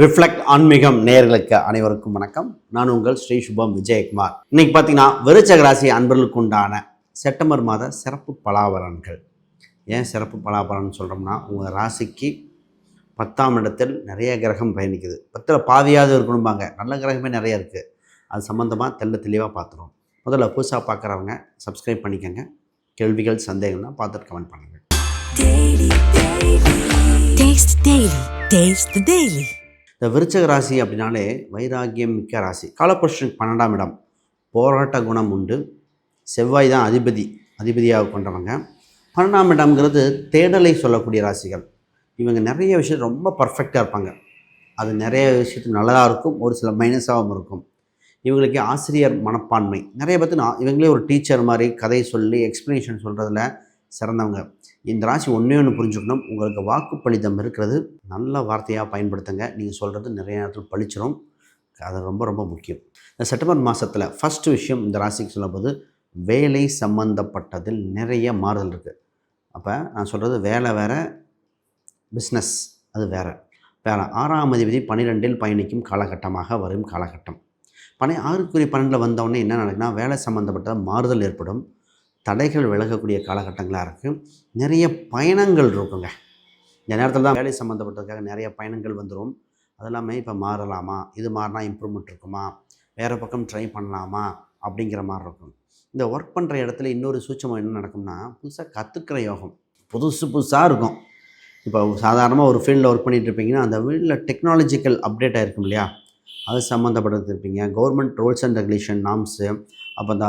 Reflect ஆன்மீகம் நேயர்களுக்கு அனைவருக்கும் வணக்கம். நான் உங்கள் ஸ்ரீ சுபம் விஜயகுமார். இன்னைக்கு பார்த்தீங்கன்னா விருச்சக ராசி அன்பர்களுக்கு உண்டான செப்டம்பர் மாத சிறப்பு பலாபலன்கள். ஏன் சிறப்பு பலாபலன் சொல்கிறோம்னா உங்கள் ராசிக்கு பத்தாம் இடத்தில் நிறைய கிரகம் பயணிக்குது. பத்தில் பாதியாவது இருக்கணும்பாங்க. நல்ல கிரகமே நிறைய இருக்குது அது சம்மந்தமாக தெள்ள தெளிவாக பார்த்துருவோம் முதல்ல புதுசாக பார்க்குறவங்க சப்ஸ்கிரைப் பண்ணிக்கோங்க. கேள்விகள் சந்தேகம்னா பார்த்துட்டு கமெண்ட் பண்ணுங்கள் Taste the Daily. இந்த விருச்சக ராசி அப்படின்னாலே வைராகியம் மிக்க ராசி. காலபுருஷனுக்கு பன்னெண்டாம் இடம். போராட்ட குணம் உண்டு. செவ்வாய் தான் அதிபதி அதிபதியாக கொண்டவங்க. பன்னெண்டாம் இடம்ங்கிறது தேடலை சொல்லக்கூடிய ராசிகள். இவங்க நிறைய விஷயம் ரொம்ப பர்ஃபெக்டாக இருப்பாங்க. அது நிறைய விஷயத்துக்கு நல்லதாக இருக்கும் ஒரு சில மைனஸாகவும் இருக்கும். இவங்களுக்கு ஆசிரியர் மனப்பான்மை. நிறைய பார்த்து நான் இவங்களே ஒரு டீச்சர் மாதிரி கதை சொல்லி எக்ஸ்ப்ளனேஷன் சொல்கிறதுல சிறந்தவங்க. இந்த ராசி ஒன்றே ஒன்று புரிஞ்சுக்கணும். உங்களுக்கு வாக்குப்பளித்தம் இருக்கிறது. நல்ல வார்த்தையாக பயன்படுத்துங்க. நீங்கள் சொல்கிறது நிறைய நேரத்தில் பளிச்சிரும் அது ரொம்ப ரொம்ப முக்கியம். இந்த செப்டம்பர் மாதத்தில் ஃபஸ்ட்டு விஷயம் இந்த ராசிக்கு சொல்லும்போது வேலை சம்மந்தப்பட்டதில் நிறைய மாறுதல் இருக்குது அப்போ நான் சொல்கிறது வேலை வேறு பிஸ்னஸ் அது வேறு. வேறு ஆறாம் அதிபதி பன்னிரெண்டில் பயணிக்கும் காலகட்டமாக வரும் காலகட்டம். பனை ஆறுக்குரிய பன்னெண்டில் வந்தவுடனே என்ன நடக்குன்னா வேலை சம்மந்தப்பட்ட மாறுதல் ஏற்படும். தடைகள் விலகக்கூடிய காலகட்டங்களாக இருக்குது நிறைய பயணங்கள் இருக்குங்க. இந்த நேரத்தில் தான் வேலை சம்மந்தப்பட்டதுக்காக நிறைய பயணங்கள் வந்துடும் அது எல்லாமே இப்போ மாறலாமா? இது மாறினா இம்ப்ரூவ்மெண்ட் இருக்குமா? வேறு பக்கம் ட்ரை பண்ணலாமா? அப்படிங்கிற மாதிரி இருக்கும். இந்த ஒர்க் பண்ணுற இடத்துல இன்னொரு சூட்சமம் என்ன நடக்கும்னா புதுசாக கற்றுக்கிற யோகம். புதுசு புதுசாக இருக்கும். இப்போ சாதாரணமாக ஒரு ஃபீல்டில் ஒர்க் பண்ணிகிட்டு இருப்பீங்கன்னா அந்த ஃபீல்டில் டெக்னாலஜிக்கல் அப்டேட் ஆகிருக்கும் இல்லையா? அது சம்மந்தப்பட்டது இருப்பீங்க. Government rules and regulation norms அப்போ அந்த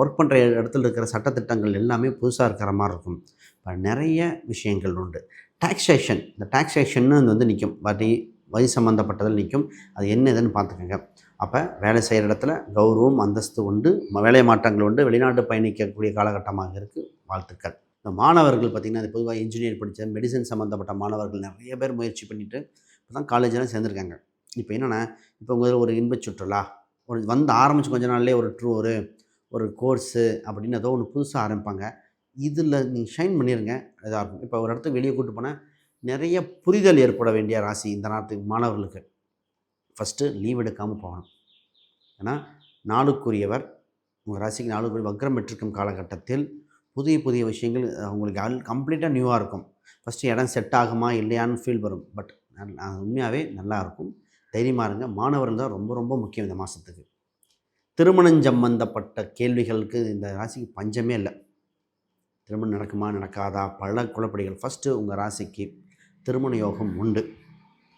ஒர்க் பண்ணுற இடத்துல இருக்கிற சட்டத்திட்டங்கள் எல்லாமே புதுசாக இருக்கிற மாதிரி இருக்கும். இப்போ நிறைய விஷயங்கள் உண்டு. டாக்ஸேஷன் இந்த டாக்ஸேஷன்னு வந்து நிற்கும் வரி வரி சம்மந்தப்பட்டதில் நிற்கும் அது என்ன இதுன்னு பார்த்துக்கோங்க. அப்போ வேலை செய்கிற இடத்துல கௌரவம் அந்தஸ்து உண்டு. வேலை மாற்றங்கள் உண்டு. வெளிநாட்டு பயணிக்கக்கூடிய காலகட்டமாக இருக்குது வாழ்த்துக்கள். இந்த மாணவர்கள் பார்த்திங்கன்னா அது பொதுவாக இன்ஜினியர் படித்த மெடிசன் சம்மந்தப்பட்ட மாணவர்கள் நிறைய பேர் முயற்சி பண்ணிவிட்டு இப்போ தான் காலேஜெலாம் சேர்ந்துருக்காங்க. இப்போ என்னென்னா இப்போ உங்கள் ஒரு இன்பச் சுற்றுலா ஒரு வந்து ஆரம்பித்து கொஞ்ச நாள்லேயே ஒரு டூரு ஒரு கோர்ஸு அப்படின்னு ஏதோ ஒன்று புதுசாக ஆரம்பிப்பாங்க. இதில் நீங்கள் ஷைன் பண்ணிடுங்க இதாக இருக்கும். இப்போ ஒரு இடத்துக்கு வெளியே கூட்டு போனால் நிறைய புரிதல் ஏற்பட வேண்டிய ராசி இந்த நேரத்துக்கு மாணவர்களுக்கு. ஃபஸ்ட்டு லீவ் எடுக்காமல் போகணும். ஏன்னா நாளுக்குரியவர் உங்கள் ராசிக்கு நாளுக்குரிய வக்ரம் பெற்றிருக்கும் காலகட்டத்தில் புதிய புதிய விஷயங்கள் உங்களுக்கு அல் கம்ப்ளீட்டாக நியூவாக இருக்கும். ஃபஸ்ட்டு இடம் செட் ஆகுமா இல்லையான்னு ஃபீல் வரும். பட் உண்மையாகவே நல்லாயிருக்கும் தைரியமாக இருங்க. மாணவர்கள் தான் ரொம்ப ரொம்ப முக்கியம் இந்த மாதத்துக்கு திருமணம் சம்பந்தப்பட்ட கேள்விகளுக்கு இந்த ராசிக்கு பஞ்சமே இல்லை. திருமணம் நடக்குமா நடக்காதா? பல குழப்படிகள். ஃபஸ்ட்டு உங்கள் ராசிக்கு திருமண யோகம் உண்டு.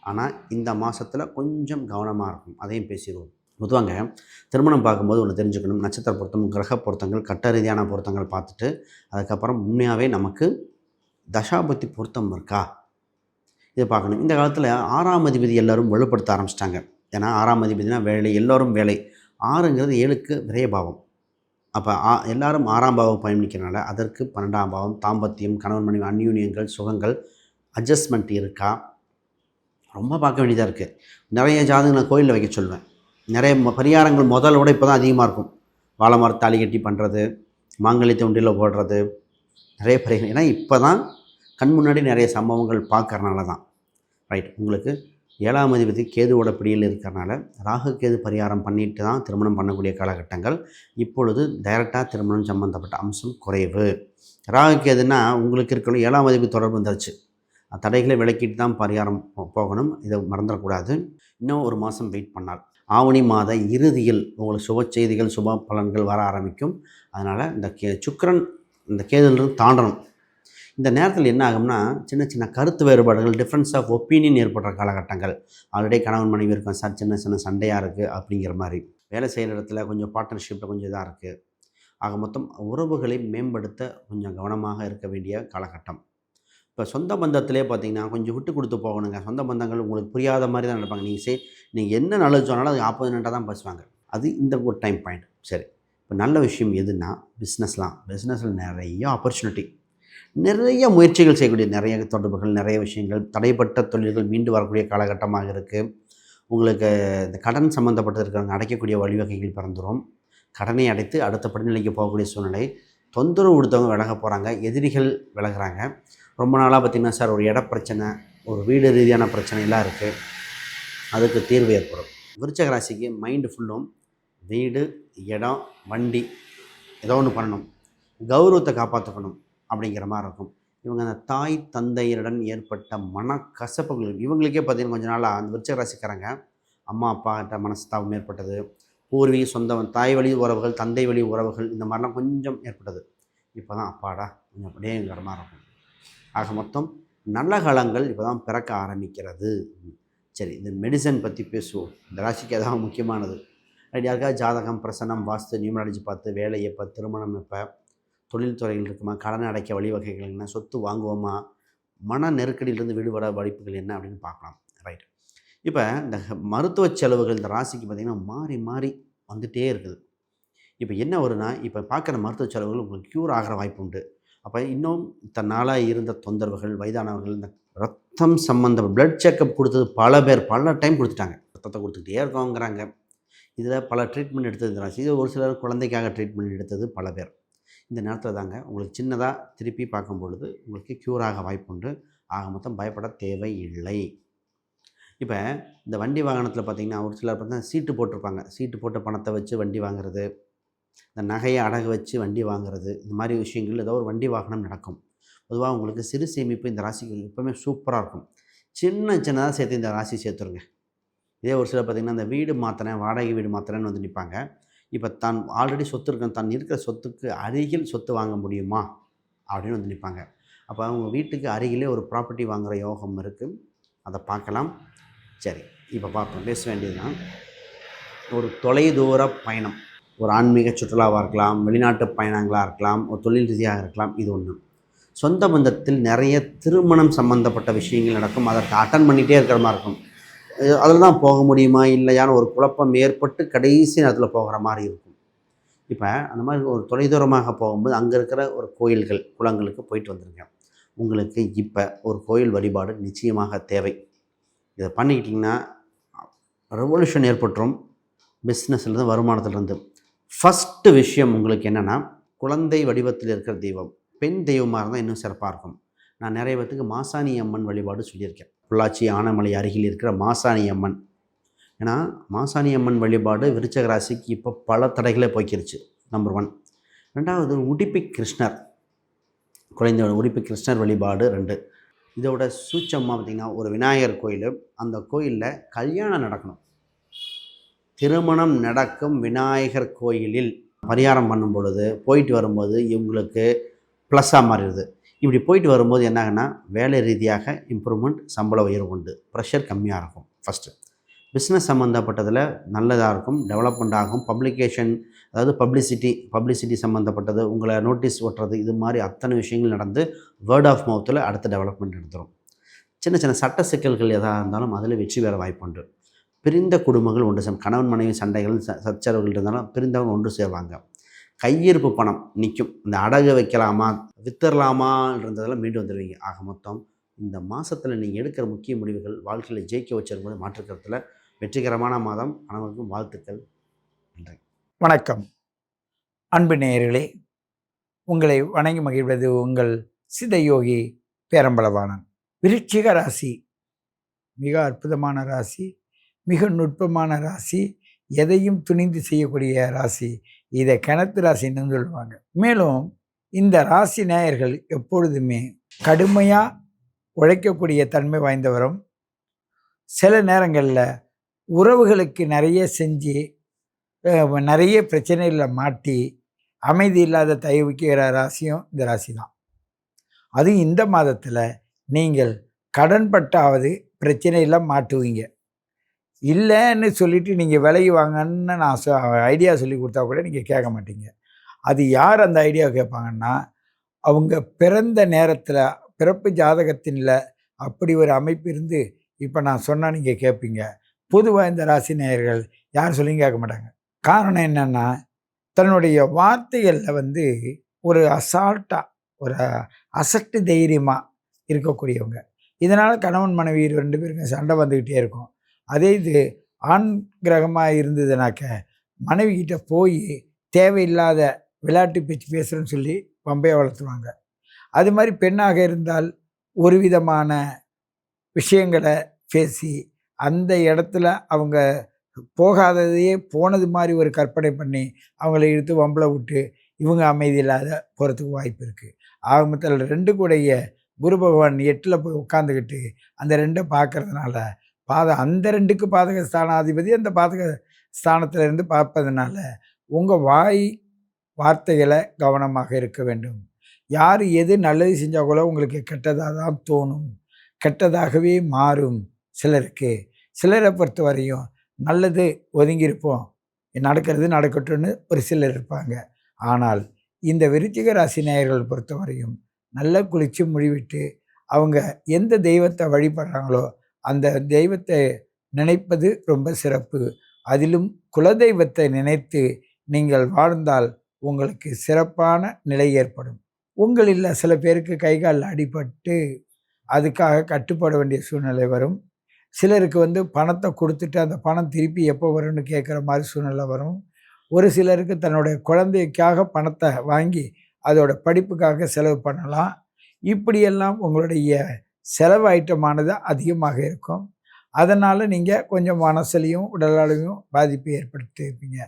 ஆனால் இந்த மாதத்தில் கொஞ்சம் கவனமாக இருக்கும் அதையும் பேசிடுவோம். பொதுவாங்க திருமணம் பார்க்கும்போது ஒன்று தெரிஞ்சுக்கணும். நட்சத்திர பொருத்தம் கிரக பொருத்தங்கள் கட்ட ரீதியான பொருத்தங்கள் பார்த்துட்டு அதுக்கப்புறம் உண்மையாகவே நமக்கு தசாபத்தி பொருத்தம் இருக்கா? இதை பார்க்கணும். இந்த காலத்தில் ஆறாம் அதிபதி எல்லோரும் வலுப்படுத்த ஆரம்பிச்சிட்டாங்க. ஏன்னா ஆறாம் அதிபதினா வேலை எல்லோரும் வேலை. ஆறுங்கிறது ஏழுக்கு விரயபாவம் அப்போ ஆ எல்லாரும் ஆறாம் பாவம் பயணிக்கிறனால அதற்கு பன்னெண்டாம் பாவம் தாம்பத்தியம் கணவன் மனைவி அந்யூன்யங்கள் சுகங்கள் அட்ஜஸ்ட்மெண்ட் இருக்கா? ரொம்ப பார்க்க வேண்டியதாக இருக்குது நிறைய ஜாதகங்களை கோயிலில் வைக்க சொல்லுவேன் நிறைய ம- பரிகாரங்கள் முதல்ல விட இப்போ தான் அதிகமாக இருக்கும். வாழை மரம் தாலி கட்டி பண்ணுறது மாங்கல்யத்தை உண்டியில் போடுறது நிறைய பரிகாரம். ஏன்னா இப்போ தான் கண் முன்னாடி நிறைய சம்பவங்கள் பார்க்கறனால தான். ரைட் உங்களுக்கு ஏழாம் அதிபதி கேதுவோட பிடியில் இருக்கிறனால ராகு கேது பரிகாரம் பண்ணிட்டு தான் திருமணம் பண்ணக்கூடிய காலகட்டங்கள். இப்பொழுது டைரெக்டாக திருமணம் சம்மந்தப்பட்ட அம்சம் குறைவு. ராகு கேதுன்னா உங்களுக்கு இருக்கணும் ஏழாம் அதிபதி தொடர்பு வந்துருச்சு. தடைகளை விலக்கிட்டு தான் பரிகாரம் போகணும். இதை மறந்துடக்கூடாது. இன்னும் ஒரு மாதம் வெயிட் பண்ணால். ஆவணி மாத இறுதியில் உங்களுக்கு சுப செய்திகள் சுப பலன்கள் வர ஆரம்பிக்கும். அதனால் இந்த கே சுக்கரன் இந்த கேதுலேருந்து தாண்டணும். இந்த நேரத்தில் என்ன ஆகும்னா சின்ன சின்ன கருத்து வேறுபாடுகள் டிஃப்ரென்ஸ் ஆஃப் ஒப்பீனியன் ஏற்படுற காலகட்டங்கள். ஆல்ரெடி கணவன் மனைவி இருக்கும் சார் சின்ன சின்ன சண்டையாக இருக்குது அப்படிங்கிற மாதிரி. வேலை செய்கிற இடத்துல கொஞ்சம் பார்ட்னர்ஷிப்பில் கொஞ்சம் இதாக இருக்குது ஆக மொத்தம் உறவுகளை மேம்படுத்த கொஞ்சம் கவனமாக இருக்க வேண்டிய காலகட்டம். இப்போ சொந்த பந்தத்திலே பார்த்தீங்கன்னா கொஞ்சம் விட்டு கொடுத்து போகணுங்க. சொந்த பந்தங்கள் உங்களுக்கு புரியாத மாதிரி தான் நடப்பாங்க. நீங்கள் சே நீங்கள் என்ன நல்லது சொன்னாலும் அது ஆப்போசிட்டாக தான் பேசுவாங்க. அது இந்த ஒரு டைம் பாயிண்ட் சரி. இப்போ நல்ல விஷயம் எதுன்னா பிஸ்னஸ்லாம் பிஸ்னஸில் நிறைய ஆப்பர்ச்சுனிட்டி நிறைய முயற்சிகள் செய்யக்கூடிய நிறைய தொடர்புகள் நிறைய விஷயங்கள் தடைப்பட்ட தொழில்கள் மீண்டு வரக்கூடிய காலகட்டமாக இருக்குது உங்களுக்கு இந்த கடன் சம்மந்தப்பட்டு இருக்கிறவங்க அடைக்கக்கூடிய வழிவகைகள் பிறந்துடும் கடனை அடைத்து அடுத்த படிநிலைக்கு போகக்கூடிய சூழ்நிலை. தொந்தரவு கொடுத்தவங்க விலக போகிறாங்க எதிரிகள் விலகிறாங்க. ரொம்ப நாளாக பார்த்திங்கன்னா சார் ஒரு இட பிரச்சனை ஒரு வீடு ரீதியான பிரச்சனைலாம் இருக்குது அதுக்கு தீர்வு ஏற்படும். விருச்சக ராசிக்கு மைண்டு ஃபுல்லும் வீடு இடம் வண்டி ஏதோ ஒன்று பண்ணணும். கௌரவத்தை காப்பாற்றிக்கணும் அப்படிங்கிற மாதிரி இருக்கும். இவங்க அந்த தாய் தந்தையருடன் ஏற்பட்ட மனக்கசப்புகள் இவங்களுக்கே பார்த்தீங்கன்னா கொஞ்ச நாளாக அந்த விருச்சக ராசிக்காரங்க அம்மா அப்பா கிட்ட மனஸ்தாபம் ஏற்பட்டது. பூர்வீக சொந்தம் தாய் வழி உறவுகள் தந்தை வழி உறவுகள் இந்த மாதிரிலாம் கொஞ்சம் ஏற்பட்டது. இப்போ தான் அப்பாடா கொஞ்சம் அப்படியேங்கிற மாதிரி இருக்கும். ஆக மொத்தம் நல்ல காலங்கள் இப்போ தான் பிறக்க ஆரம்பிக்கிறது. சரி இந்த மெடிசன் பற்றி பேசுவோம். இந்த ராசிக்கு அதான் முக்கியமானது. ரைட் யாருக்காவது ஜாதகம் பிரசனம் வாஸ்து நியூமராலஜி பார்த்து வேலையை எப்போ திருமணம் எப்போ தொழில்துறையில் இருக்குமா? கடன் அடைக்க வழிவகைகள் என்ன? சொத்து வாங்குவோமா? மன நெருக்கடியிலிருந்து விடுபட வழிப்புகள் என்ன அப்படின்னு பார்க்கலாம். ரைட் இப்போ இந்த மருத்துவ செலவுகள் இந்த ராசிக்கு பார்த்திங்கன்னா மாறி மாறி வந்துகிட்டே இருக்குது. இப்போ என்ன வரும்னா இப்போ பார்க்குற மருத்துவ செலவுகள் உங்களுக்கு க்யூர் ஆகிற வாய்ப்பு உண்டு. அப்போ இன்னும் தன்னால் இருந்த தொந்தரவுகள் வயதானவர்கள் இந்த ரத்தம் சம்மந்த பிளட் செக்கப் கொடுத்தது பல பேர் பல டைம் கொடுத்துட்டாங்க. ரத்தத்தை கொடுத்துக்கிட்டே இருக்கோங்கிறாங்க. இதில் பல ட்ரீட்மெண்ட் எடுத்தது இந்த ராசி. இது ஒரு சிலர் குழந்தைக்காக ட்ரீட்மெண்ட் எடுத்தது பல பேர். இந்த நேரத்தில் தாங்க உங்களுக்கு சின்னதாக திருப்பி பார்க்கும் பொழுது உங்களுக்கு க்யூர் ஆக வாய்ப்புண்டு. ஆக மொத்தம் பயப்பட தேவையில்லை. இப்போ இந்த வண்டி வாகனத்தில் பார்த்திங்கன்னா ஒரு சிலர் பார்த்தீங்கன்னா சீட்டு போட்டிருப்பாங்க. சீட்டு போட்டு பணத்தை வச்சு வண்டி வாங்குறது இந்த நகையை அடகு வச்சு வண்டி வாங்குறது இந்த மாதிரி விஷயங்கள் ஏதோ ஒரு வண்டி வாகனம் நடக்கும். பொதுவாக உங்களுக்கு சிறு சேமிப்பு இந்த ராசிக்கு எப்போவுமே சூப்பராக இருக்கும். சின்ன சின்னதாக சேர்த்து இந்த ராசி சேர்த்துருங்க. இதே ஒரு சிலர் பார்த்திங்கன்னா இந்த வீடு மாத்திரேன் வாடகை வீடு மாற்றினேன்னு வந்து நிற்பாங்க இப்போ தான் ஆல்ரெடி சொத்து இருக்கேன் தான் இருக்கிற சொத்துக்கு அருகில் சொத்து வாங்க முடியுமா? அப்படின்னு வந்து நிற்பாங்க அப்போ அவங்க வீட்டுக்கு அருகிலே ஒரு ப்ராப்பர்ட்டி வாங்குகிற யோகம் இருக்குது அதை பார்க்கலாம். சரி இப்போ பார்ப்போம். பேச வேண்டியதுதான். ஒரு தொலைதூர பயணம். ஒரு ஆன்மீக சுற்றுலாவாக இருக்கலாம் வெளிநாட்டு பயணங்களாக இருக்கலாம் ஒரு தொழில் ரீதியாக இருக்கலாம் இது ஒன்று சொந்த பந்தத்தில் நிறைய திருமணம் சம்பந்தப்பட்ட விஷயங்கள் நடக்கும். அதற்கு அட்டன் பண்ணிகிட்டே இருக்கிற மாதிரி இருக்கும். அதில் தான் போக முடியுமா இல்லையான்னு ஒரு குழப்பம் ஏற்பட்டு கடைசி நேரத்தில் போகிற மாதிரி இருக்கும். இப்போ அந்த மாதிரி ஒரு தொலைதூரமாக போகும்போது அங்கே இருக்கிற ஒரு கோயில்கள் குளங்களுக்கு போயிட்டு வந்துருங்க. உங்களுக்கு இப்போ ஒரு கோயில் வழிபாடு நிச்சயமாக தேவை. இதை பண்ணிக்கிட்டிங்கன்னா ரெவல்யூஷன் ஏற்பட்டுரும். பிஸ்னஸ்லேருந்து வருமானத்துலேருந்து ஃபஸ்ட்டு விஷயம் உங்களுக்கு என்னென்னா குழந்தை வடிவத்தில் இருக்கிற தெய்வம். பெண் தெய்வமாக இருந்தால் இன்னும் சிறப்பாக இருக்கும். நான் நிறைய பேத்துக்கு மாசாணி அம்மன் வழிபாடு சொல்லியிருக்கேன். பொள்ளாச்சி ஆனமலை அருகில் இருக்கிற மாசாணி அம்மன். ஏன்னா மாசாணி அம்மன் வழிபாடு விருச்சக ராசிக்கு இப்போ பல தடைகளே போய்க்கிருச்சு நம்பர் ஒன் ரெண்டாவது உடுப்பி கிருஷ்ணர். குழந்தை உடுப்பி கிருஷ்ணர் வழிபாடு ரெண்டு. இதோட சூச்சமாக பார்த்திங்கன்னா ஒரு விநாயகர் கோயில். அந்த கோயிலில் கல்யாணம் நடக்கணும். திருமணம் நடக்கும் விநாயகர் கோயிலில் பரிகாரம் பண்ணும் பொழுது போயிட்டு வரும்போது இவங்களுக்கு ப்ளஸ்ஸாக மாறிடுது. இப்படி போயிட்டு வரும்போது என்னாகன்னா வேலை ரீதியாக இம்ப்ரூவ்மெண்ட் சம்பள உயர்வு உண்டு. ப்ரெஷர் கம்மியாக இருக்கும். ஃபஸ்ட்டு பிஸ்னஸ் சம்மந்தப்பட்டதில் நல்லதாக இருக்கும். டெவலப்மெண்ட் ஆகும். பப்ளிகேஷன் அதாவது பப்ளிசிட்டி பப்ளிசிட்டி சம்மந்தப்பட்டது உங்களை நோட்டீஸ் ஓட்டுறது இது மாதிரி அத்தனை விஷயங்கள் நடந்து வேர்ட் ஆஃப் மவுத்தில் அடுத்த டெவலப்மெண்ட் எடுத்துரும். சின்ன சின்ன சட்ட சிக்கல்கள் எதாக இருந்தாலும் அதில் வெற்றி பெற வாய்ப்புண்டு பிரிந்த குடும்பங்கள் ஒன்று சேரும். கணவன் மனைவி சண்டைகள் ச சச்சரவுகள் இருந்தாலும் பிரிந்தவங்க ஒன்று சேருவாங்க. கையிருப்பு பணம் நிற்கும் இந்த அடகு வைக்கலாமா வித்துடலாமான்றதெல்லாம் மீண்டு வந்துடுவீங்க. ஆக மொத்தம் இந்த மாதத்தில் நீங்கள் எடுக்கிற முக்கிய முடிவுகள் வாழ்க்கையில் ஜெயிக்க வச்சிருக்கும்போது மாற்றுக்கிறதுல வெற்றிகரமான மாதம். அனைவருக்கும் வாழ்த்துக்கள். நன்றி. வணக்கம். அன்பு நேயர்களே உங்களை வணங்கி மகிழ்வது உங்கள் சிதயோகி பேரம்பலவாணன். விருச்சிக ராசி மிக அற்புதமான ராசி மிக நுட்பமான ராசி எதையும் துணிந்து செய்யக்கூடிய ராசி இதை கிணத்து ராசின்னு சொல்லுவாங்க. மேலும் இந்த ராசி நேயர்கள் எப்பொழுதுமே கடுமையாக உழைக்கக்கூடிய தன்மை வாய்ந்தவரும் சில நேரங்களில் உறவுகளுக்கு நிறைய செஞ்சு நிறைய பிரச்சனைகளில் மாட்டி அமைதி இல்லாத தயவுக்கிற ராசியும் இந்த ராசி தான். அதுவும் இந்த மாதத்தில் நீங்கள் கடன்பட்டாவது பிரச்சனையில் மாட்டுவீங்க. இல்லைன்னு சொல்லிட்டு நீங்கள் விலகி வாங்கன்னு நான் சொ ஐடியா சொல்லி கொடுத்தா கூட நீங்கள் கேட்க மாட்டீங்க. அது யார் அந்த ஐடியா கேட்பாங்கன்னா அவங்க பிறந்த நேரத்தில் பிறப்பு ஜாதகத்தின்ல அப்படி ஒரு அமைப்பு இருந்து இப்போ நான் சொன்னால் நீங்கள் கேட்பீங்க. பொதுவாக இந்த ராசி நேயர்கள் யார் சொல்லியும் கேட்க மாட்டாங்க. காரணம் என்னென்னா தன்னுடைய வார்த்தைகளில் வந்து ஒரு அசால்ட்டாக ஒரு அசட்டு தைரியமாக இருக்கக்கூடியவங்க. இதனால் கணவன் மனைவி ரெண்டு பேருக்கும் சண்டை வந்துக்கிட்டே இருக்கும். அதே இது ஆண் கிரகமாக இருந்ததுனாக்க மனைவி கிட்ட போய் தேவையில்லாத விளையாட்டு பேச்சு பேசுகிறேன்னு சொல்லி பம்பையை வளர்த்துவாங்க அது மாதிரி பெண்ணாக இருந்தால் ஒரு விதமான விஷயங்களை பேசி அந்த இடத்துல அவங்க போகாததையே போனது மாதிரி ஒரு கற்பனை பண்ணி அவங்கள இழுத்து வம்பளை விட்டு இவங்க அமைதி இல்லாத போகிறதுக்கு வாய்ப்பு இருக்குது ஆகமத்தில் ரெண்டு கூடைய குரு பகவான் எட்டில் போய் உட்காந்துக்கிட்டு அந்த ரெண்டை பார்க்கறதுனால பாத அந்த ரெண்டுக்கு பாதக ஸ்தானாதிபதி அந்த பாதக ஸ்தானத்தில் இருந்து பார்ப்பதுனால உங்கள் வாய் வார்த்தைகளை கவனமாக இருக்க வேண்டும். யார் எது நல்லது செஞ்சால் கூட உங்களுக்கு கெட்டதாக தான் தோணும். கெட்டதாகவே மாறும் சிலருக்கு. சிலரை பொறுத்த வரையும் நல்லது ஒதுங்கியிருப்போம். நடக்கிறது நடக்கட்டும்னு ஒரு சிலர் இருப்பாங்க. ஆனால் இந்த விருச்சிக ராசி நேயர்கள் பொறுத்த வரையும் நல்லா குளித்து முடிவிட்டு அவங்க எந்த தெய்வத்தை வழிபடுறாங்களோ அந்த தெய்வத்தை நினைப்பது ரொம்ப சிறப்பு. அதிலும் குலதெய்வத்தை நினைத்து நீங்கள் வாழ்ந்தால் உங்களுக்கு சிறப்பான நிலை ஏற்படும். உங்களில் சில பேருக்கு கை காலில் அடிபட்டு அதுக்காக கட்டுப்பட வேண்டிய சூழ்நிலை வரும். சிலருக்கு வந்து பணத்தை கொடுத்துட்டு அந்த பணம் திருப்பி எப்போ வரும்னு கேட்குற மாதிரி சூழ்நிலை வரும். ஒரு சிலருக்கு தன்னுடைய குழந்தைக்காக பணத்தை வாங்கி அதோட படிப்புக்காக செலவு பண்ணலாம். இப்படியெல்லாம் உங்களுடைய செலவு ஐட்டமானது அதிகமாக இருக்கும். அதனால் நீங்கள் கொஞ்சம் மனசுலையும் உடலாலையும் பாதிப்பு ஏற்படுத்தியிருப்பீங்க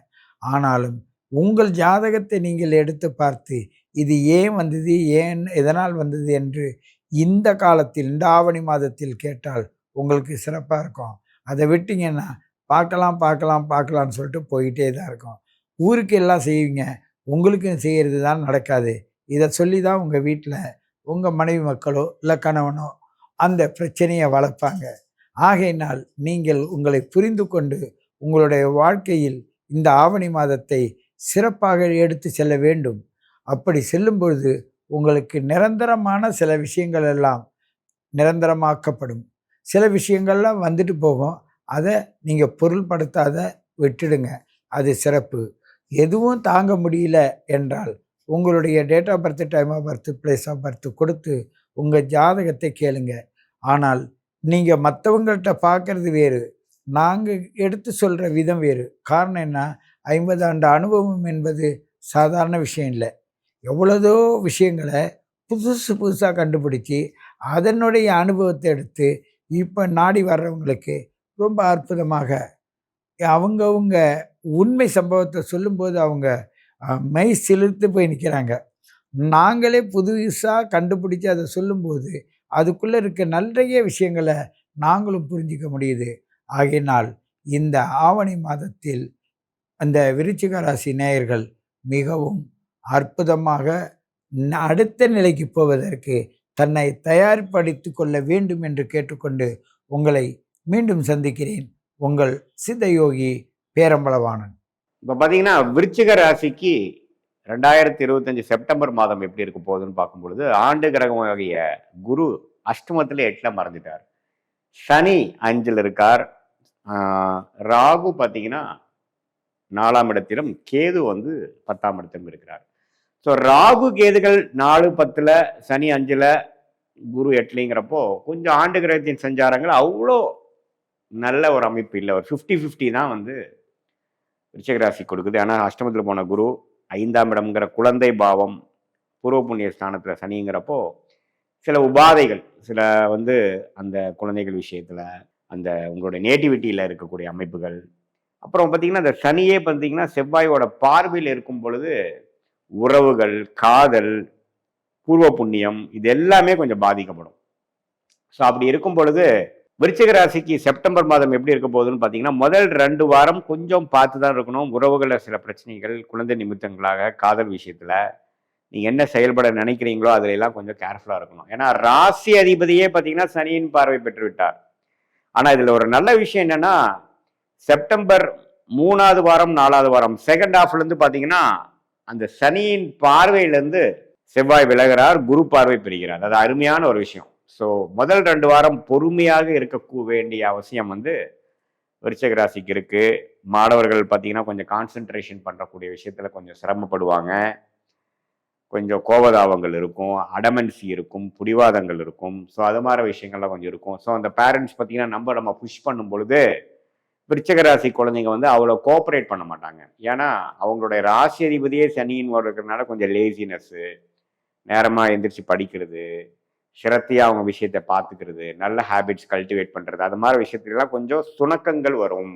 ஆனாலும் உங்கள் ஜாதகத்தை நீங்கள் எடுத்து பார்த்து இது ஏன் வந்தது ஏன் எதனால் வந்தது என்று இந்த காலத்தில் இந்த ஆவணி மாதத்தில் கேட்டால் உங்களுக்கு சிறப்பாக இருக்கும். அதை விட்டீங்கன்னா பார்க்கலாம் பார்க்கலாம் பார்க்கலான்னு சொல்லிட்டு போயிட்டே தான் இருக்கும். ஊருக்கு எல்லாம் செய்வீங்க உங்களுக்கும் செய்கிறது தான் நடக்காது. இதை சொல்லி தான் உங்கள் வீட்டில் உங்கள் மனைவி மக்களோ இல்லை கணவனோ அந்த பிரச்சனையை வளர்ப்பாங்க. ஆகையினால் நீங்கள் உங்களை புரிந்து கொண்டு உங்களுடைய வாழ்க்கையில் இந்த ஆவணி மாதத்தை சிறப்பாக எடுத்து செல்ல வேண்டும். அப்படி செல்லும் பொழுது உங்களுக்கு நிரந்தரமான சில விஷயங்கள் எல்லாம் நிரந்தரமாக்கப்படும். சில விஷயங்கள்லாம் வந்துட்டு போகும். அதை நீங்கள் பொருள்படுத்தாத விட்டுடுங்க. அது சிறப்பு. எதுவும் தாங்க முடியல என்றால் உங்களுடைய date of birth time of birth place of birth கொடுத்து உங்கள் ஜாதகத்தை கேளுங்க. ஆனால் நீங்கள் மற்றவங்கள்ட்ட பார்க்கறது வேறு. நாங்கள் எடுத்து சொல்கிற விதம் வேறு. காரணம் என்ன? ஐம்பது ஆண்டு அனுபவம் என்பது சாதாரண விஷயம் இல்லை. எவ்வளதோ விஷயங்களை புதுசு புதுசாக கண்டுபிடிச்சி அதனுடைய அனுபவத்தை எடுத்து இப்போ நாடி வர்றவங்களுக்கு ரொம்ப அற்புதமாக. அவங்கவுங்க உண்மை சம்பவத்தை சொல்லும்போது அவங்க மெய் சிலிர்த்து போய் நிற்கிறாங்க நாங்களே புதுசாக கண்டுபிடிச்சி அதை சொல்லும்போது அதுக்குள்ளே இருக்க நிறைய விஷயங்களை நாங்களும் புரிஞ்சிக்க முடியுது. ஆகையினால் இந்த ஆவணி மாதத்தில் அந்த விருச்சிக ராசி நேயர்கள் மிகவும் அற்புதமாக அடுத்த நிலைக்கு போவதற்கு தன்னை தயார்படுத்தி கொள்ள வேண்டும் என்று கேட்டுக்கொண்டு உங்களை மீண்டும் சந்திக்கிறேன். உங்கள் சித்தயோகி பேரம்பளவானன் இப்போ பார்த்தீங்கன்னா விருச்சிக ராசிக்கு ரெண்டாயிரத்தி இருபத்தஞ்சு செப்டம்பர் மாதம் எப்படி இருக்க போகுதுன்னு பார்க்கும் பொழுது ஆண்டு கிரகமாகிய குரு அஷ்டமத்தில் எட்டில் மறந்துட்டார் சனி அஞ்சில் இருக்கார். ராகு பார்த்தீங்கன்னா நாலாம் இடத்திலும் கேது வந்து பத்தாம் இடத்திலும் இருக்கிறார். ஸோ ராகு கேதுகள் நாலு பத்தில் சனி அஞ்சில் குரு எட்டுலிங்கிறப்போ கொஞ்சம் ஆண்டு கிரகத்தின் சஞ்சாரங்கள் அவ்வளோ நல்ல ஒரு அமைப்பு இல்லை. ஒரு ஃபிஃப்டி ஃபிஃப்டி தான் வந்து ரிஷகராசி கொடுக்குது. ஆனால் அஷ்டமத்தில் போன குரு ஐந்தாம் இடம்ங்கிற குழந்தை பாவம் பூர்வ புண்ணிய ஸ்தானத்தில் சனிங்கிறப்போ சில உபாதைகள் சில வந்து அந்த குழந்தைகள் விஷயத்தில் அந்த உங்களுடைய நேட்டிவிட்டியில் இருக்கக்கூடிய அமைப்புகள். அப்புறம் பார்த்தீங்கன்னா அந்த சனியே பார்த்தீங்கன்னா செவ்வாயோட பார்வையில் இருக்கும் பொழுது உறவுகள் காதல் பூர்வ புண்ணியம் இது எல்லாமே கொஞ்சம் பாதிக்கப்படும். ஸோ அப்படி இருக்கும் பொழுது விருச்சிக ராசிக்கு செப்டம்பர் மாதம் எப்படி இருக்க போகுதுன்னு பார்த்தீங்கன்னா முதல் ரெண்டு வாரம் கொஞ்சம் பார்த்து தான் இருக்கணும். உறவுகளில் சில பிரச்சனைகள் குழந்தை நிமித்தங்களாக காதல் விஷயத்தில். நீங்கள் என்ன செயல்பட நினைக்கிறீங்களோ அதுல எல்லாம் கொஞ்சம் கேர்ஃபுல்லாக இருக்கணும். ஏன்னா ராசி அதிபதியே பார்த்தீங்கன்னா சனியின் பார்வை பெற்றுவிட்டார். ஆனால் இதில் ஒரு நல்ல விஷயம் என்னன்னா செப்டம்பர் மூணாவது வாரம் நாலாவது வாரம் செகண்ட் ஹாஃப்லேருந்து பார்த்தீங்கன்னா அந்த சனியின் பார்வையிலேருந்து செவ்வாய் விலகிறார் குரு பார்வை பெறுகிறார். அது அருமையான ஒரு விஷயம். ஸோ முதல் ரெண்டு வாரம் பொறுமையாக இருக்க கூ- வேண்டிய அவசியம் வந்து விருச்சிக ராசிக்கு இருக்குது மாணவர்கள் பார்த்தீங்கன்னா கொஞ்சம் கான்சென்ட்ரேஷன் பண்ணுறக்கூடிய விஷயத்தில் கொஞ்சம் சிரமப்படுவாங்க. கொஞ்சம் கோபதாபங்கள் இருக்கும் அடமன்சி இருக்கும் புடிவாதங்கள் இருக்கும். ஸோ அது மாதிரி விஷயங்கள்லாம் கொஞ்சம் இருக்கும். ஸோ அந்த பேரண்ட்ஸ் பார்த்தீங்கன்னா நம்ம நம்ம புஷ் பண்ணும் பொழுது விருச்சிக ராசி குழந்தைங்க வந்து அவ்வளோ கோஆப்ரேட் பண்ண மாட்டாங்க. ஏன்னா அவங்களுடைய ராசி அதிபதியே சனியின் இருக்கிறதுனால கொஞ்சம் லேசினஸ்ஸு நேரமாக எந்திரிச்சு படிக்கிறது சிரத்தையாக அவங்க விஷயத்தை பார்த்துக்கிறது நல்ல ஹேபிட்ஸ் கல்டிவேட் பண்ணுறது அது மாதிரி விஷயத்துலலாம் கொஞ்சம் சுணக்கங்கள் வரும்.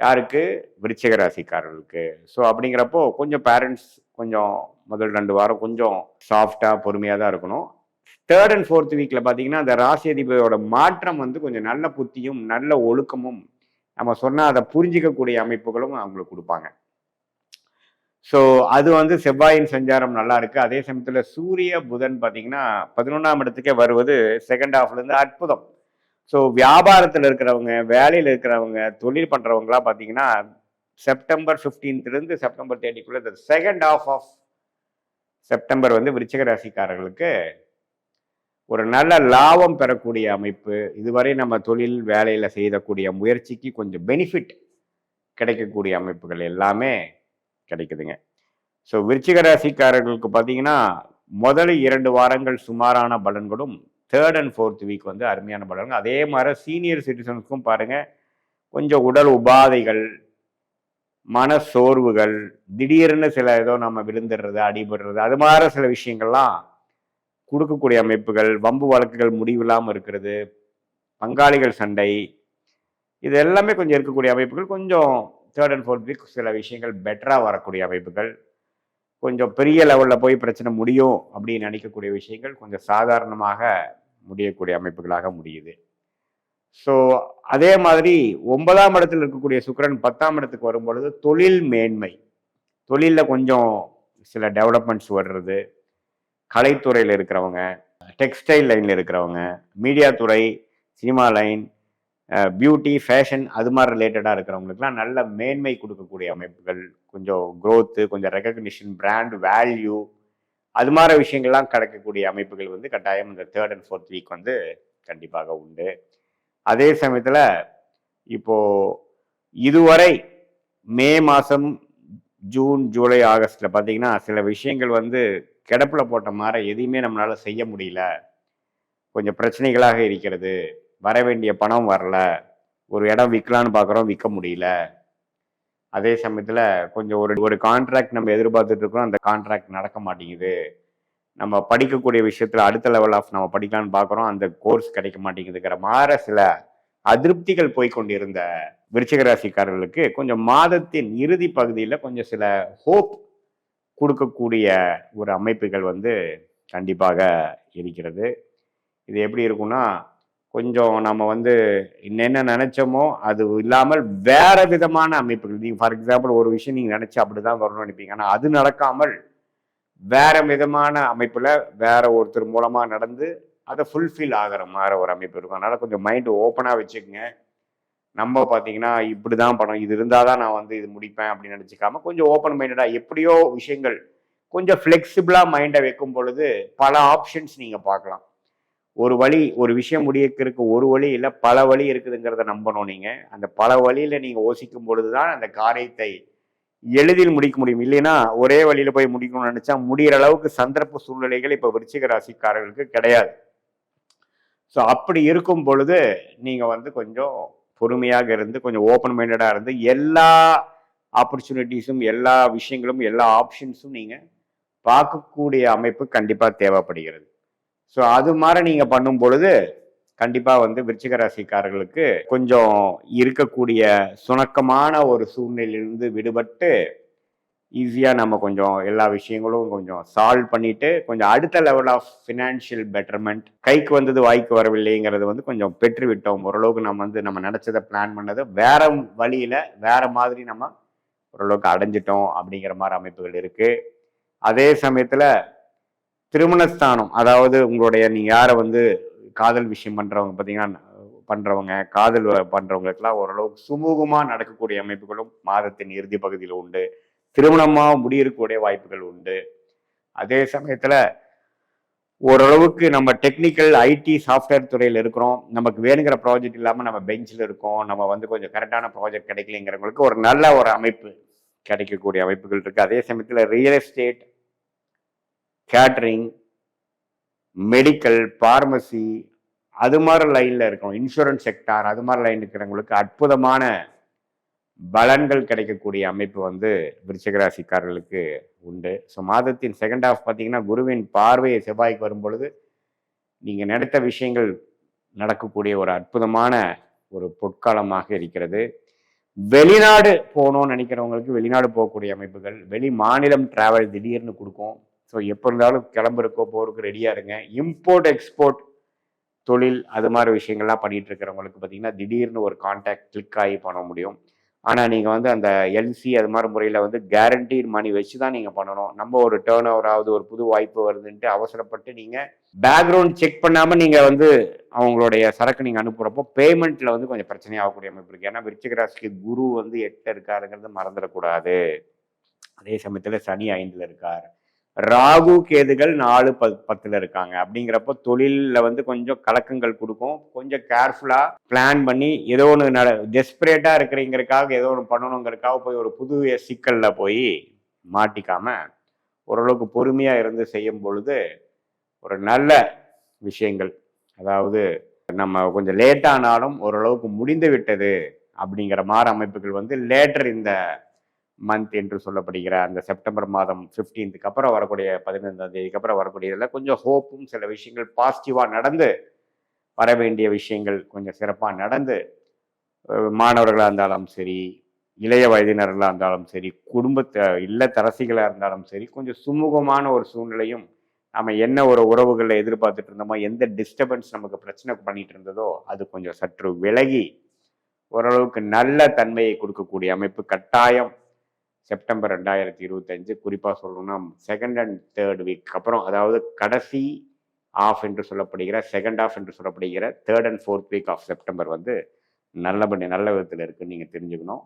யாருக்கு? விருச்சிக ராசிக்காரர்களுக்கு. ஸோ அப்படிங்கிறப்போ கொஞ்சம் பேரண்ட்ஸ் கொஞ்சம் முதல் ரெண்டு வாரம் கொஞ்சம் சாஃப்டாக பொறுமையாக தான் இருக்கணும். தேர்ட் அண்ட் ஃபோர்த் வீக்கில் பார்த்தீங்கன்னா அந்த ராசி அதிபதியோட மாற்றம் வந்து கொஞ்சம் நல்ல புத்தியும் நல்ல ஒழுக்கமும் நம்ம சொன்னால் அதை புரிஞ்சிக்கக்கூடிய அமைப்புகளும் அவங்களுக்கு கொடுப்பாங்க. ஸோ அது வந்து செவ்வாயின் சஞ்சாரம் நல்லா இருக்கு. அதே சமயத்தில் சூரிய புதன் பார்த்தீங்கன்னா பதினொன்றாம் இடத்துக்கே வருவது செகண்ட் ஹாஃப்லேருந்து அற்புதம். ஸோ வியாபாரத்தில் இருக்கிறவங்க வேலையில் இருக்கிறவங்க தொழில் பண்ணுறவங்களாம் பார்த்தீங்கன்னா செப்டம்பர் 15th ல இருந்து செப்டம்பர் தேர்ட்டிக்குள்ளே இந்த செகண்ட் ஹாஃப் ஆஃப் செப்டம்பர் வந்து விருச்சிக ராசிக்காரர்களுக்கு ஒரு நல்ல லாபம் பெறக்கூடிய அமைப்பு. இதுவரை நம்ம தொழில் வேலையில் செய்யக்கூடிய முயற்சிக்கு கொஞ்சம் பெனிஃபிட் கிடைக்கக்கூடிய அமைப்புகள் எல்லாமே கிடைக்குதுங்க. ஸோ விருச்சிக ராசிக்காரர்களுக்கு பார்த்தீங்கன்னா முதல் இரண்டு வாரங்கள் சுமாரான பலன்களும் தேர்ட் அண்ட் ஃபோர்த் வீக் வந்து அருமையான பலன்கள். அதே மாதிரி சீனியர் சிட்டிசன்ஸ்க்கும் பாருங்கள் கொஞ்சம் உடல் உபாதைகள் மன சோர்வுகள் திடீர்னு சில ஏதோ நம்ம விழுந்துடுறது அடிபடுறது அது மாதிரி சில விஷயங்கள்லாம் கொடுக்கக்கூடிய அமைப்புகள் வம்பு வழக்குகள் முடிவில்லாமல் இருக்கிறது பங்காளிகள் சண்டை இது எல்லாமே கொஞ்சம் இருக்கக்கூடிய அமைப்புகள். கொஞ்சம் தேர்ட் அண்ட் ஃபோர்த் வீக் சில விஷயங்கள் பெட்டராக வரக்கூடிய அமைப்புகள் கொஞ்சம் பெரிய லெவலில் போய் பிரச்சனை முடியும் அப்படின்னு நினைக்கக்கூடிய விஷயங்கள் கொஞ்சம் சாதாரணமாக முடியக்கூடிய அமைப்புகளாக முடியுது. ஸோ அதே மாதிரி ஒன்பதாம் இடத்தில் இருக்கக்கூடிய சுக்கிரன் பத்தாம் இடத்துக்கு வரும்பொழுது தொழில் மேன்மை. தொழிலில் கொஞ்சம் சில டெவலப்மெண்ட்ஸ் வர்றது கலைத்துறையில் இருக்கிறவங்க டெக்ஸ்டைல் லைனில் இருக்கிறவங்க மீடியா துறை சினிமா லைன் பியூட்டி ஃபேஷன் அது மாதிரி ரிலேட்டடாக இருக்கிறவங்களுக்குலாம் நல்ல மேன்மை கொடுக்கக்கூடிய அமைப்புகள் கொஞ்சம் க்ரோத்து கொஞ்சம் ரெக்கக்னிஷன் பிராண்ட் வேல்யூ அது மாதிரி விஷயங்கள்லாம் கிடைக்கக்கூடிய அமைப்புகள் வந்து கட்டாயம் இந்த தேர்ட் அண்ட் ஃபோர்த் வீக் வந்து கண்டிப்பாக உண்டு. அதே சமயத்தில் இப்போது இதுவரை மே மாதம் ஜூன் ஜூலை ஆகஸ்ட்டில் பார்த்தீங்கன்னா சில விஷயங்கள் வந்து கிடப்பில் போட்ட மாதிரி எதையுமே நம்மளால் செய்ய முடியல. கொஞ்சம் பிரச்சனைகளாக இருக்கிறது. வர வேண்டிய பணம் வரல. ஒரு இடம் விற்கலான்னு பார்க்குறோம் விற்க முடியல. அதே சமயத்தில் கொஞ்சம் ஒரு ஒரு கான்ட்ராக்ட் நம்ம எதிர்பார்த்துட்டு இருக்கிறோம் அந்த கான்ட்ராக்ட் நடக்க மாட்டேங்குது. நம்ம படிக்கக்கூடிய விஷயத்தில் அடுத்த லெவல் ஆஃப் நம்ம படிக்கலான்னு பார்க்குறோம் அந்த கோர்ஸ் கிடைக்க மாட்டேங்குதுங்கிற மாதிரி சில அதிருப்திகள் போய் கொண்டிருந்த விருச்சிக ராசிக்காரர்களுக்கு கொஞ்சம் மாதத்தின் இறுதி பகுதியில் கொஞ்சம் சில ஹோப் கொடுக்கக்கூடிய ஒரு அமைப்புகள் வந்து கண்டிப்பாக இருக்கிறது. இது எப்படி இருக்கும்னா கொஞ்சம் நம்ம வந்து என்னென்ன நினைச்சோமோ அது இல்லாமல் வேற விதமான அமைப்புகள். நீங்க ஃபார் எக்ஸாம்பிள் ஒரு விஷயம் நீங்க நினைச்சு அப்படிதான் வரணும்னு நினைப்பீங்க. ஆனால் அது நடக்காமல் வேற விதமான அமைப்புல வேற ஒருத்தர் மூலமா நடந்து அதை ஃபுல்ஃபில் ஆகிற மாதிரி ஒரு அமைப்பு இருக்கும். அதனால கொஞ்சம் மைண்டு ஓப்பனாக வச்சுக்கோங்க. நம்ம பார்த்தீங்கன்னா இப்படி தான் படம் இது இருந்தால் தான் நான் வந்து இது முடிப்பேன் அப்படின்னு நினச்சிக்காம கொஞ்சம் ஓப்பன் மைண்டடாக எப்படியோ விஷயங்கள் கொஞ்சம் ஃப்ளெக்சிபிளாக மைண்டை வைக்கும் பொழுது பல ஆப்ஷன்ஸ் நீங்கள் பார்க்கலாம். ஒரு வழி ஒரு விஷயம் முடியக்கிறதுக்கு ஒரு வழி இல்லை பல வழி இருக்குதுங்கிறத நம்பணும் நீங்கள் அந்த பல வழியில் நீங்கள் யோசிக்கும் பொழுதுதான் அந்த காரியத்தை எளிதில் முடிக்க முடியும். இல்லைன்னா ஒரே வழியில் போய் முடிக்கணும்னு நினச்சா முடிகிற அளவுக்கு சந்தர்ப்ப சூழ்நிலைகள் இப்போ விருச்சிக ராசிக்காரர்களுக்கு கிடையாது. ஸோ அப்படி இருக்கும் பொழுது நீங்கள் வந்து கொஞ்சம் பொறுமையாக இருந்து கொஞ்சம் ஓப்பன் மைண்டடாக இருந்து எல்லா ஆப்பர்ச்சுனிட்டிஸும் எல்லா விஷயங்களும் எல்லா ஆப்ஷன்ஸும் நீங்கள் பார்க்கக்கூடிய அமைப்பு கண்டிப்பாக தேவைப்படுகிறது. ஸோ அது மாதிரி நீங்கள் பண்ணும் பொழுது கண்டிப்பாக வந்து விருச்சிக ராசிக்காரர்களுக்கு கொஞ்சம் இருக்கக்கூடிய சுணக்கமான ஒரு சூழ்நிலையிலிருந்து விடுபட்டு ஈஸியாக நம்ம கொஞ்சம் எல்லா விஷயங்களும் கொஞ்சம் சால்வ் பண்ணிட்டு கொஞ்சம் அடுத்த லெவல் ஆஃப் ஃபினான்ஷியல் பெட்டர்மெண்ட் கைக்கு வந்தது வாய்க்கு வரவில்லைங்கிறது வந்து கொஞ்சம் பெற்று விட்டோம். ஓரளவுக்கு நம்ம வந்து நம்ம நினச்சதை பிளான் பண்ணது வேற வழியில் வேற மாதிரி நம்ம ஓரளவுக்கு அடைஞ்சிட்டோம் அப்படிங்கிற மாதிரி அமைப்புகள் இருக்குது அதே சமயத்தில் திருமணஸ்தானம். அதாவது உங்களுடைய நீ யாரை வந்து காதல் விஷயம் பண்றவங்க பார்த்தீங்கன்னா பண்றவங்க காதல் வ- பண்றவங்களுக்கெல்லாம் ஓரளவுக்கு சுமூகமா நடக்கக்கூடிய அமைப்புகளும் மாதத்தின் இறுதி பகுதியில் உண்டு. திருமணமாக முடியக்கூடிய வாய்ப்புகள் உண்டு. அதே சமயத்தில் ஓரளவுக்கு நம்ம டெக்னிக்கல் ஐடி சாஃப்ட்வேர் துறையில் இருக்கிறோம். நமக்கு வேணுங்கிற ப்ராஜெக்ட் இல்லாமல் நம்ம பெஞ்சில் இருக்கோம். நம்ம வந்து கொஞ்சம் கரெக்டான ப்ராஜெக்ட் கிடைக்கலைங்கிறவங்களுக்கு ஒரு நல்ல ஒரு அமைப்பு கிடைக்கக்கூடிய அமைப்புகள் இருக்குது அதே சமயத்தில் real estate catering medical pharmacy அது மாதிரி லைனில் இருக்கும். இன்சூரன்ஸ் செக்டார் அது மாதிரி லைன் இருக்கிறவங்களுக்கு அற்புதமான பலன்கள் கிடைக்கக்கூடிய அமைப்பு வந்து விருச்சகராசிக்காரர்களுக்கு உண்டு. ஸோ மாதத்தின் செகண்ட் ஹாஃப் பார்த்தீங்கன்னா குருவின் பார்வையை செவ்வாய்க்கு வரும் பொழுது நீங்கள் நினைத்த விஷயங்கள் நடக்கக்கூடிய ஒரு அற்புதமான ஒரு பொற்காலமாக இருக்கிறது. வெளிநாடு போகணும்னு நினைக்கிறவங்களுக்கு வெளிநாடு போகக்கூடிய அமைப்புகள் வெளி மாநிலம் டிராவல் திடீர்னு கொடுக்கும். ஸோ எப்போ இருந்தாலும் கிளம்புறக்கோ போகிறதுக்கு ரெடியாக இருங்க. இம்போர்ட் எக்ஸ்போர்ட் தொழில் அது மாதிரி விஷயங்கள்லாம் பண்ணிகிட்டு இருக்கிறவங்களுக்கு பார்த்தீங்கன்னா திடீர்னு ஒரு கான்டாக்ட் கிளிக் ஆகி பண்ண முடியும். ஆனால் நீங்கள் வந்து அந்த எல்சி அது மாதிரி முறையில் வந்து கேரண்டி மணி வச்சு தான் நீங்கள் பண்ணணும். நம்ம ஒரு டேர்ன் ஓவர் ஆகுது ஒரு புது வாய்ப்பு வருதுன்ட்டு அவசரப்பட்டு நீங்கள் பேக்ரவுண்ட் செக் பண்ணாமல் நீங்கள் வந்து அவங்களுடைய சரக்கு நீங்கள் அனுப்புகிறப்போ பேமெண்ட்டில் வந்து கொஞ்சம் பிரச்சனையாகக்கூடிய அமைப்பு இருக்குது ஏன்னா விருச்சிகராசிக்கு குரு வந்து எட்டில் இருக்காருங்கிறது மறந்துடக்கூடாது. அதே சமயத்தில் சனி ஐந்தில் இருக்கார். ராகு கேதுகள் நாலு ப பத்தில் இருக்காங்க. அப்படிங்கிறப்போ தொழிலில் வந்து கொஞ்சம் கலக்கங்கள் கொடுக்கும். கொஞ்சம் கேர்ஃபுல்லாக பிளான் பண்ணி ஏதோ ஒன்று நட டெஸ்பரேட்டாக இருக்கிறீங்கிறக்காக ஏதோ ஒன்று பண்ணணுங்கிறதுக்காக போய் ஒரு புது சிக்கலில் போய் மாட்டிக்காம ஓரளவுக்கு பொறுமையாக இருந்து செய்யும் பொழுது ஒரு நல்ல விஷயங்கள். அதாவது நம்ம கொஞ்சம் லேட்டானாலும் ஓரளவுக்கு முடிந்து விட்டது அப்படிங்கிற மாதிரி அமைப்புகள் வந்து லேட்டர் இந்த மந்த் என்று சொல்லப்படுகிற அந்த செப்டம்பர் மாதம் 15th அப்புறம் வரக்கூடிய பதினைந்தாம் தேதிக்கு அப்புறம் வரக்கூடியதில் கொஞ்சம் ஹோப்பும் சில விஷயங்கள் பாசிட்டிவாக நடந்து வர வேண்டிய விஷயங்கள் கொஞ்சம் சிறப்பாக நடந்து மாணவர்களாக இருந்தாலும் சரி இளைய வயதினர்களாக இருந்தாலும் சரி குடும்பத்தை இல்லத்தரசிகளாக இருந்தாலும் சரி கொஞ்சம் சுமூகமான ஒரு சூழ்நிலையும் நம்ம என்ன ஒரு உறவுகளை எதிர்பார்த்துட்டு இருந்தோமோ எந்த டிஸ்டர்பன்ஸ் நமக்கு பிரச்சனை பண்ணிட்டு இருந்ததோ அது கொஞ்சம் சற்று விலகி ஓரளவுக்கு நல்ல தன்மையை கொடுக்கக்கூடிய அமைப்பு கட்டாயம் செப்டம்பர் ரெண்டாயிரத்தி இருபத்தஞ்சு குறிப்பாக சொல்லணும்னா செகண்ட் அண்ட் தேர்ட் வீக் அப்புறம் அதாவது கடைசி ஆஃப் என்று சொல்லப்படுகிற செகண்ட் ஆஃப் என்று சொல்லப்படுகிற third and fourth week of September வந்து நல்லபடி நல்ல விதத்தில் இருக்குன்னு நீங்கள் தெரிஞ்சுக்கணும்.